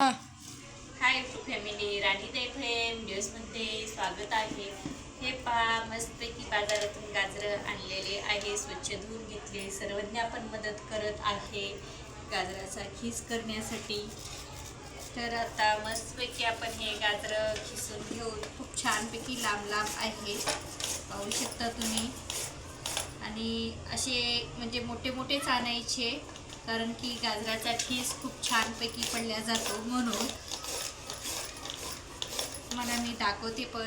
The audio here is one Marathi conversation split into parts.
हाय फॅमिली राणी देफेम न्यूजमध्ये स्वागत आहे. हे पहा मस्तपैकी बाजारातून गाजरं आणलेले आहे स्वच्छ धुवून घेतले. सर्वज्ञ आपण मदत करत आहे गाजराचा खीस करण्यासाठी. तर आता मस्तपैकी आपण हे गाजरं खिसून घेऊन खूप छानपैकी लांब लांब आहे. पाहू शकता तुम्ही. आणि असे म्हणजे मोठे मोठेच आणायचे कारण की गाजराचा खीस खूप छानपैकी पडल्या जातो म्हणून. मला मी दाखवते पण.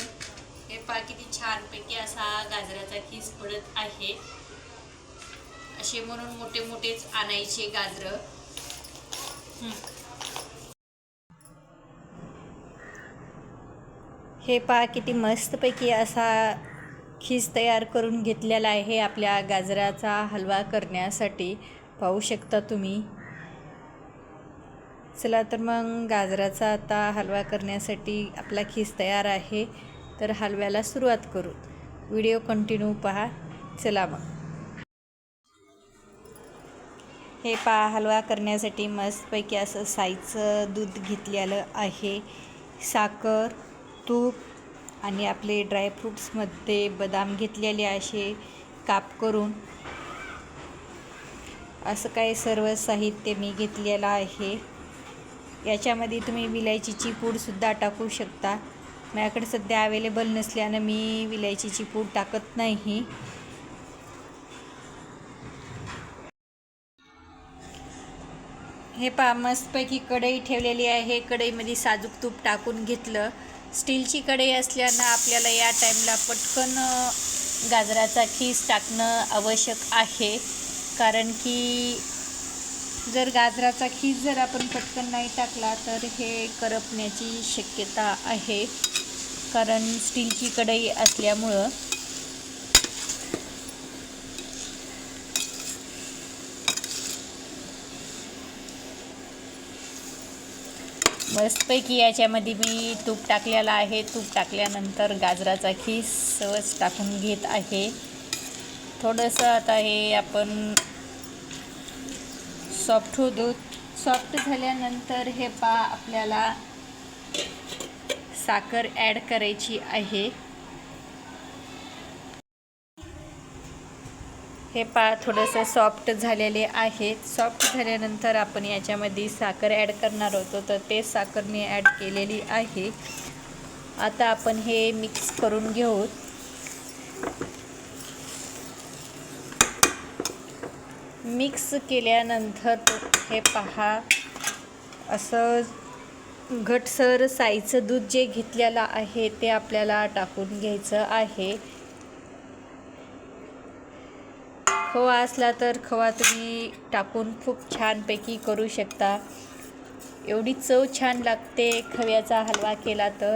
हे पहा किती छानपैकी असा गाजराचा खीस पडत आहे. असे म्हणून मोठे मोठेच आणायचे गाजर. हे पहा किती मस्तपैकी असा खीस तयार करून घेतलेला आहे आपल्या गाजराचा हलवा करण्यासाठी. पाहू शकता तुम्ही. चला तर मग गाजराचा आता हलवा करण्यासाठी आपला खीस तयार आहे. तर हलव्याला सुरुवात करू. व्हिडिओ कंटिन्यू पहा. चला मग. हे पहा हलवा करण्यासाठी मस्तपैकी असं साईचं दूध घेतलेलं आहे. साखर तूप आणि आपले ड्रायफ्रूट्समध्ये बदाम घेतलेले असे काप करून असं काही सर्व साहित्य मी घेतलेलं आहे. याच्यामध्ये तुम्ही विलायचीची पूडसुद्धा टाकू शकता. माझ्याकडे सध्या अवेलेबल नसल्यानं मी विलायचीची पूड टाकत नाही. हे पहा मस्तपैकी कढई ठेवलेली आहे. कढईमध्ये साजूक तूप टाकून घेतलं. स्टीलची कढई असल्यानं आपल्याला या टाईमला पटकन गाजराचा खीस टाकणं आवश्यक आहे. कारण की जर गाजराचा खीस जर आपण पटकन नाही टाकला तर हे करपण्याची शक्यता आहे. कारण स्टीलची कढई असल्यामुळं मस्तपैकी याच्यामध्ये मी तूप टाकलेलं आहे. तूप टाकल्यानंतर गाजराचा खीस सहज टाकून घेत आहे. थोडंसं आता हे आपण सॉफ्ट होऊ देऊ. सॉफ्ट झाल्यानंतर हे पा आपल्याला साखर ॲड करायची आहे. हे पा थोडंसं सॉफ्ट झालेले आहेत सॉफ्ट झाल्यानंतर आपण याच्यामध्ये साखर ॲड करणार होतो तर ते साखर मी ॲड केलेली आहे. आता आपण हे मिक्स करून घेऊ. मिक्स केल्यानंतर हे पहा. असं घटसर साईचं दूध जे घेतलेलं आहे ते आपल्याला टाकून घ्यायचं आहे. खवा असला तर खवा तुम्ही टाकून खूप छानपैकी करू शकता. एवढी चव छान लागते खव्याचा हलवा केला तर.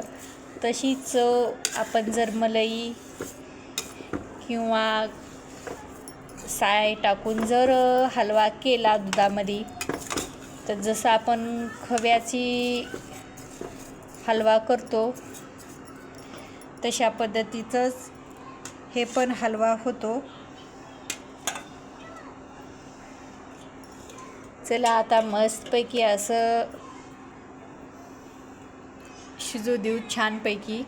तशी चव आपण जर मलई किंवा साय टाकून जर हलवा केला दुधामध्ये तर जसं आपण खव्याची हलवा करतो तशा पद्धतीचंच हे पण हलवा होतो. चला आता मस्तपैकी असं शिजू देऊ छानपैकी.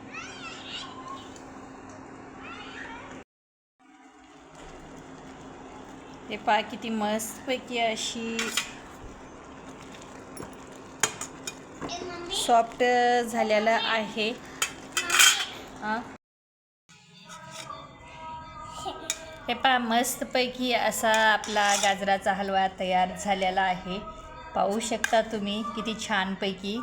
ते पहा किती मस्तपैकी अशी सॉफ्ट झालेलं आहे हे पहा मस्तपैकी असा आपला गाजराचा हलवा तयार झालेला आहे. पाहू शकता तुम्ही किती छानपैकी